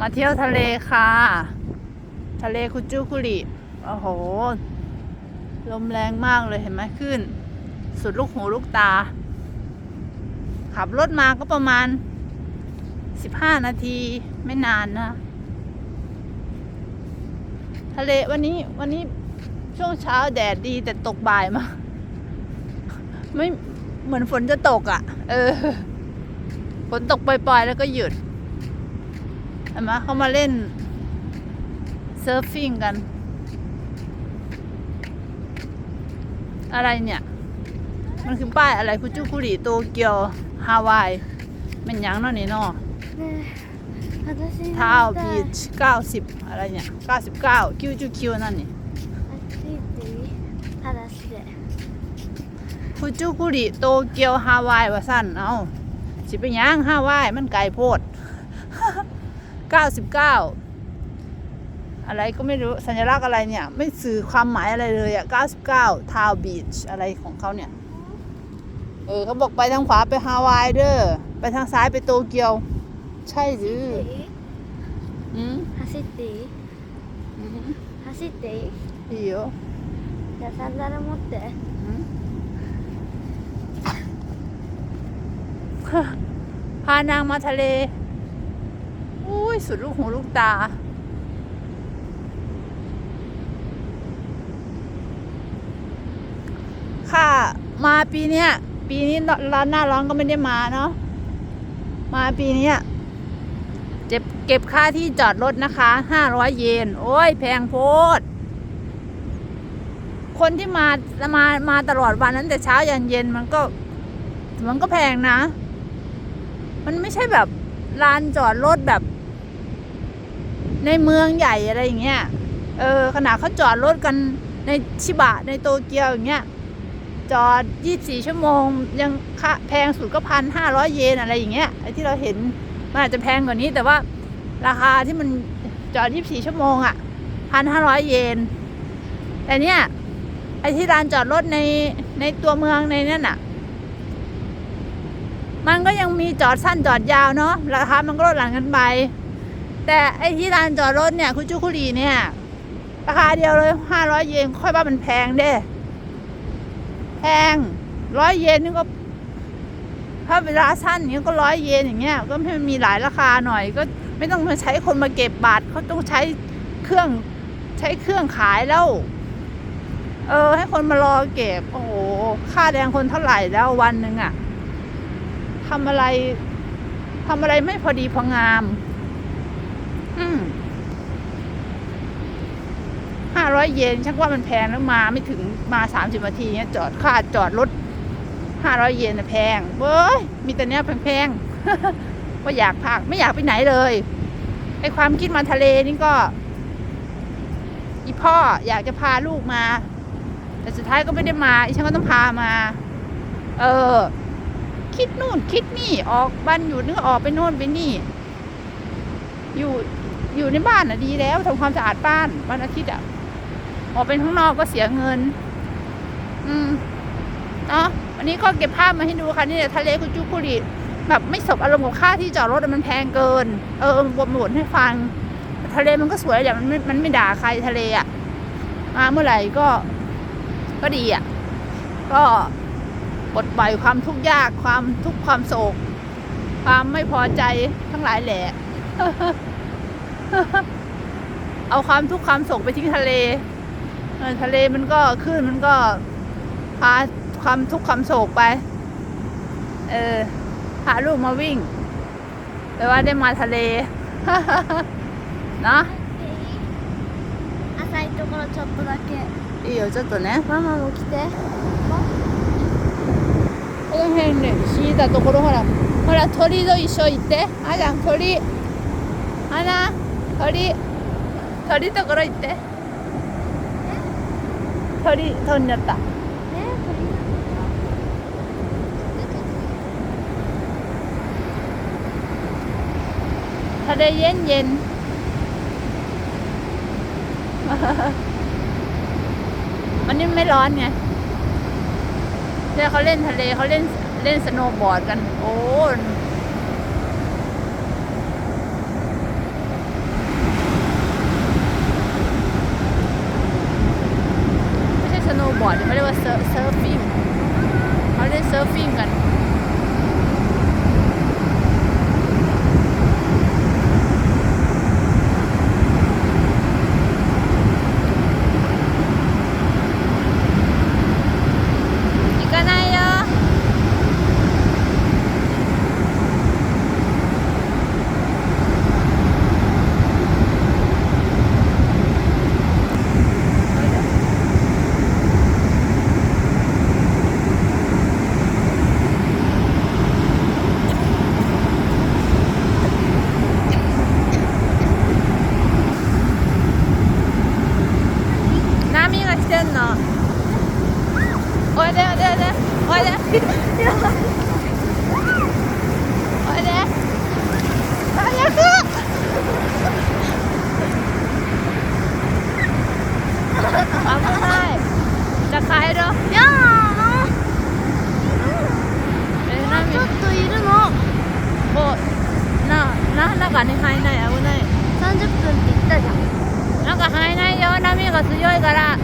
มาเที่ยวทะเลค่ะ ทะเลคุจูคุริโอ้โห ลมแรงมากเลยเห็นไหมขึ้น สุดลูกหูลูกตา ขับรถมาก็ประมาณ 15 นาทีไม่นานนะ ทะเลวันนี้วันนี้ช่วงเช้าแดดดีแต่ตกบ่ายมา ไม่เหมือนฝนจะตกอะ่ะ เออ ฝนตกปล่อยๆ แล้วก็หยุด ห็นไหมเขามาเล่นเซิร์ฟฟิงกัน อะไรเนี่ย มันคือป้ายอะไรคุจูคุริโตเกียวฮาวายมันยังนาะนี่นอท้าบีชเก้าสิบอะไรเนี่ยเก้าสิบเก้าคิวจูคิวนั่นนี่คุจูคุริโตเกียวฮาวายว่าสั้นเอาสิเป็นยังฮาวายมันไกลโพด เก้าสิบเก้าอะไรก็ไม่รู้สัญลักษณ์อะไรเนี่ย ไม่สื่อความหมายอะไรเลยอะเก้าสิบเก้าทาวบีชอะไรของเขาเนี่ย เออเขาบอกไปทางขวาไปฮาวายเด้อไปทางซ้ายไปโตเกียว ใช่หรือ いい อืม 走っていい อืม 走っていい ดีよ じゃあサンダル持って อืม พานางมาทะเล อุ้ยสุดลูกหูลูกตา ค่ะมาปีเนี้ยปีนี้ร้านหน้าร้อนก็ไม่ได้มาเนาะมาปีเนี้ยเจ็บเก็บค่าที่จอดรถนะคะห้าร้อยเยน โอ้ย แพงโพด คนที่มามามาตลอดวันนั้นแต่เช้ายันเย็นมันก็ มันก็แพงนะ มันไม่ใช่แบบลานจอดรถแบบ ในเมืองใหญ่อะไรอย่างเงี้ย เออขนาดเขาจอดรถกันในชิบะในโตเกียวอย่างเงี้ย จอด 24 ชั่วโมง ยังค่าแพงสุดก็พันห้าร้อยเยนอะไรอย่างเงี้ยไอ้ที่เราเห็นมันอาจจะแพงกว่านี้แต่ว่าราคาที่มันจอด 24 ชั่วโมงอะ่ะพันห้าร้อยเยน แต่เนี้ยไอ้ที่ลานจอดรถในในตัวเมืองในนั่นน่ะ มันก็ยังมีจอดสั้นจอดยาวเนาะราคามันก็ลดหลั่นกันไป แต่ไอ้ที่ลานจอดรถเนี่ย คุณจุคุรีเนี่ย ราคาเดียวเลยห้าร้อยเยนค่อยว่ามันแพงเด้แพงร้อยเยนนี่ก็ถ้าเวลาสั้นอย่างเงี้ก็ร้อยเยนอย่างเงี้ย ก็ให้มันมีหลายราคาหน่อย ก็ไม่ต้องมาใช้คนมาเก็บบาทเขาต้องใช้เครื่องใช้เครื่องขายแล้ว เออ ให้คนมารอเก็บ โอ้โห ค่าแรงคนเท่าไหร่แล้ววันหนึ่งอะทำอะไรทำอะไรไม่พอดีพองาม อืมห้าร้อยเยนชักว่ามันแพงแล้วมาไม่ถึงมาสามสิบนาทีเนี้ยจอดค่าจอดรถห้าร้อยเยนนะแพงเว้ยมีแต่เนี้ยแพงๆว่าอยากพักไม่อยากไปไหนเลยไอความคิดมาทะเลนี่ก็ อีพ่ออยากจะพาลูกมา แต่สุดท้ายก็ไม่ได้มาอีฉันก็ต้องพามา เออ คิดนู่นคิดนี่ออกบ้านอยู่นึกออกไปโน่นไปนี่ อยู่ อยู่ในบ้านอะดีแล้วทำความสะอาดบ้านวันอาทิตย์อะออกไปข้างนอกก็เสียเงิน อืมเนาะวันนี้ก็เก็บภาพมาให้ดูค่ะนี่ทะเลคุจูคุริแบบไม่สบอารมณ์กับค่าที่จอดรถมันแพงเกิน เออบ่นบ่นให้ฟัง ทะเลมันก็สวยแหละมันไม่มันไม่ด่าใครทะเลอะมาเมื่อไหร่ก็ก็ดีอะ ก็ปลดปล่อยความทุกข์ยากความทุกข์ความโศก ความไม่พอใจทั้งหลายแหละ เอาความทุกข์ความโศกไปทิ้งทะเลเออทะเลมันก็ขึ้นมันก็พาความทุกข์ความโศกไป เออพาลูกมาวิ่งแต่ว่าได้มาทะเล เนาะ 浅いところちょっとだけいいよちょっとねママも来てこの辺ね敷いたところほらほら鳥と一緒行ってあら鳥あら 鳥鳥ところ行って鳥飛んじゃったね鳥 ทะเลเย็นเย็น มันนี่ไม่ร้อนไงเนี่ยเขาเล่นทะเลเขาเล่นเล่นสโนว์บอร์ดกัน โอ้ อร์ดเขา おいで。おいで。おいで。おいで。おいで。早く危ないじゃあ帰ろうやえーちょっといるのもうなな中に入んない危ない30分って言ったじゃんなんか入んないよ波が強いから